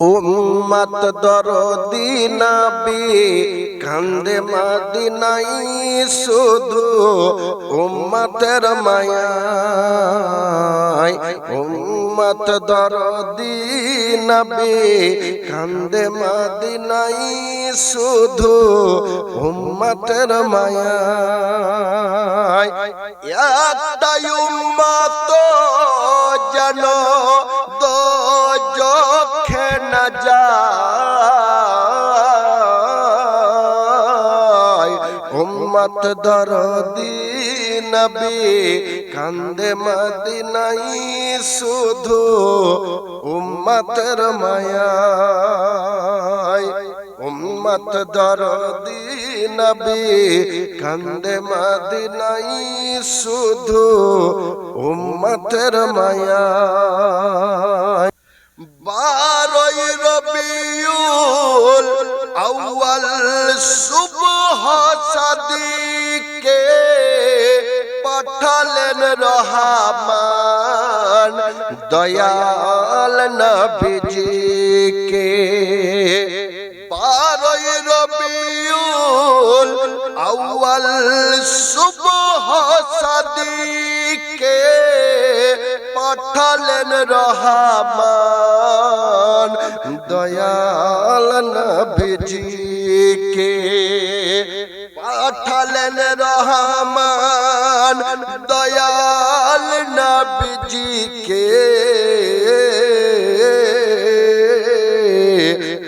উম্মত দরদি নবী কান্দে মাদিনাই শুধু উম্মতের মায়ায়। উম্মত দরদি নবী কান্দে মাদিনাই শুধু উম্মতের মায়ায়। একটাই উম্মত যেন উম্মত দরদি নবী, কান্দে মদিনাই শুধু উম্মতের মায়ায় উম্মত দরদি নবী, কান্দে মদিনাই শুধু উম্মতের মায়ায় বারোই রবিউল আউয়াল সুবহ সাদিকে পাঠালেন রহমান, দয়াল নবীজিকে। বারোই রবিউল আউয়াল সুবহ সাদিকে পাঠালেন রহমান, দয়াল নবীজিকে। পাঠালেন রহমান দয়াল নবীজিকে।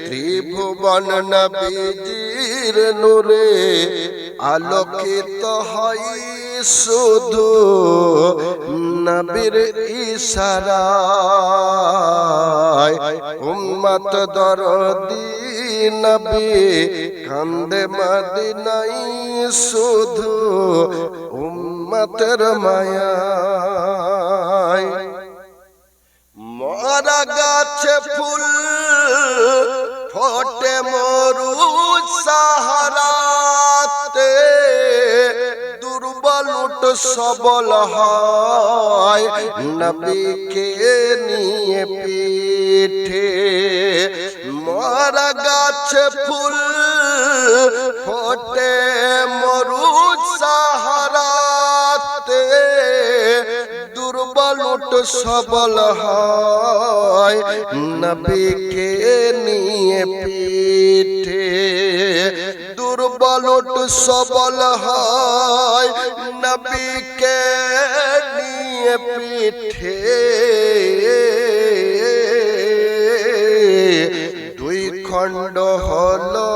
ত্রিভুবন নবীজির নূরে আলোকিত হয় শুধু নবীর ইশারায়। উম্মত দরদি নবী কান্দে মদিনাই শুধু উম্মতের মায়ায়। মরা গাছে ফুল ফোটে মরু উঠ সবল হয়। নবীকে নিয়ে পিঠে মরা গাছে ফুল, ফোটে মরু সাহারাতে। দুর্বল উঠ সবল হয়। নবীকে নিয়ে পিঠে সবল হয় নবীকে নিয়ে পিঠে। দুই খণ্ড হলো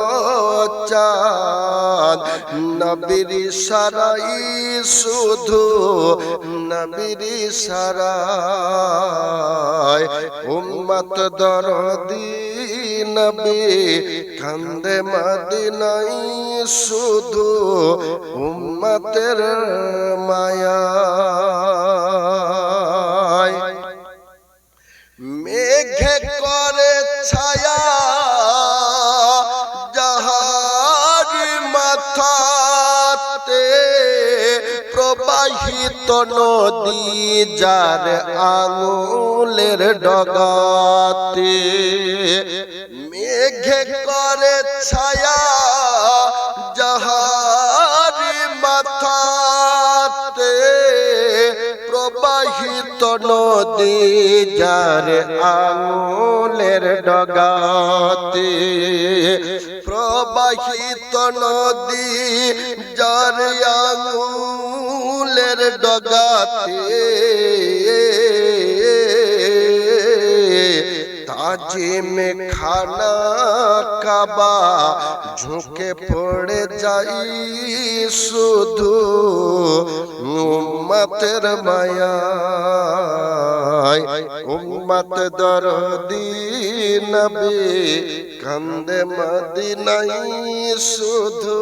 চাঁদ, নবীর সারাই শুধু নবীর সারাই। উম্মত দরদি নবী কান্দে মদিনাই শুধু উম্মতের মায়া মেঘে করে ছায়া প্রবাহিত নদী যার আঙুলের ডগাতে মেঘে করে ছায়া যাহারি মাথাতে প্রবাহিত নদী যার আঙুলের ডগাতে প্রবাহিত নদী যার আঙুলের ডগাতে। তাজিমে খানা কাবা ঝুঁকে পড়ে যাই শুধু উম্মতের মায়ায়। উম্মত দরদি নবী কান্দে মদিনাই শুধু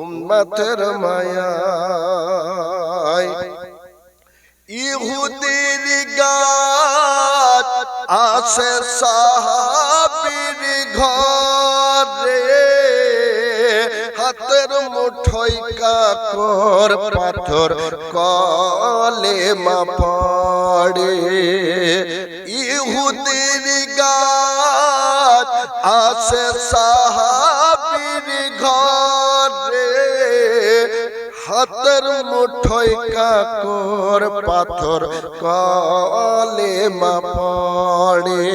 উম্মতের মায়ায়। আসে সাহাবির ঘরে। হাতের মুঠোই কাকর পাথর কলে মা পড়ে। ইহুদির গাছ আসে সাহাবির হাতের মুঠোয় কাকর পাথর কলে মা পড়ে।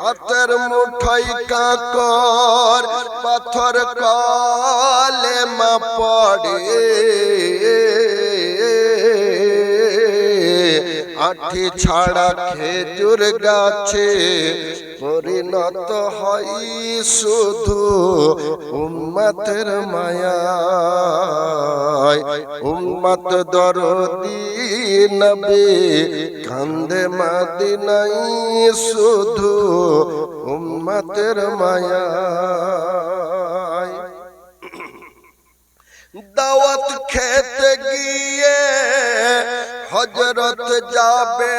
হাতের মুঠোয় কাকর পাথর কলে মা পড়ে। আঠি ছাড়া খেজুর গাছে পরিণত হয় শুধু উম্মতের মায়া উম্মত দরদি নবী কান্দে মাদিনাই শুধু উম্মতের মায়া দাওয়াত খেতে গিয়ে হজরত যাবে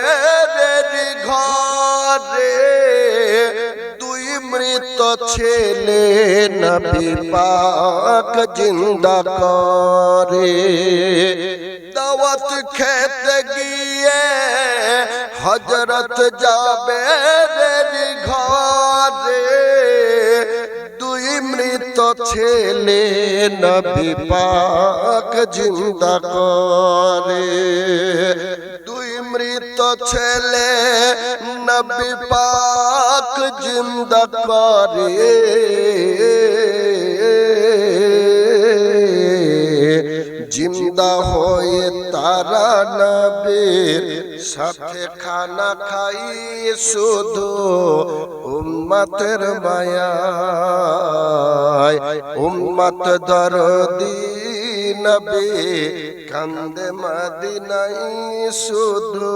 ঘরে দুই মৃত ছেলে নবী পাক জিন্দা করে। দাওয়াত খেতে গিয়ে হজরত যাবে ঘরে দুই মৃত ছেলে নবী পাক জিন্দা করে। ছেলে নবী পাক জিন্দা করে। জিন্দা হয়ে তারা নবীর সাথে খানা খাই শুধু উম্মতের মায়া উম্মত দরদি নবী কান্দে মদিনাই শুধু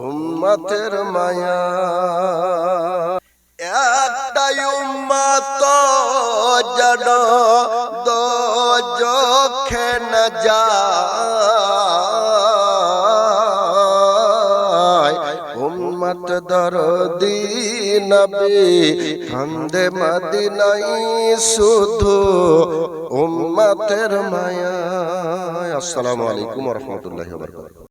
উম্মতের মায়া। একটাই উম্মত জন দো চোখে ন উম্মত দরদি নবী কান্দে মদিনাই শুধু উম্মতের মায়া। আসসালামু আলাইকুম ওয়া রাহমাতুল্লাহি ওয়া বারাকাতুহু।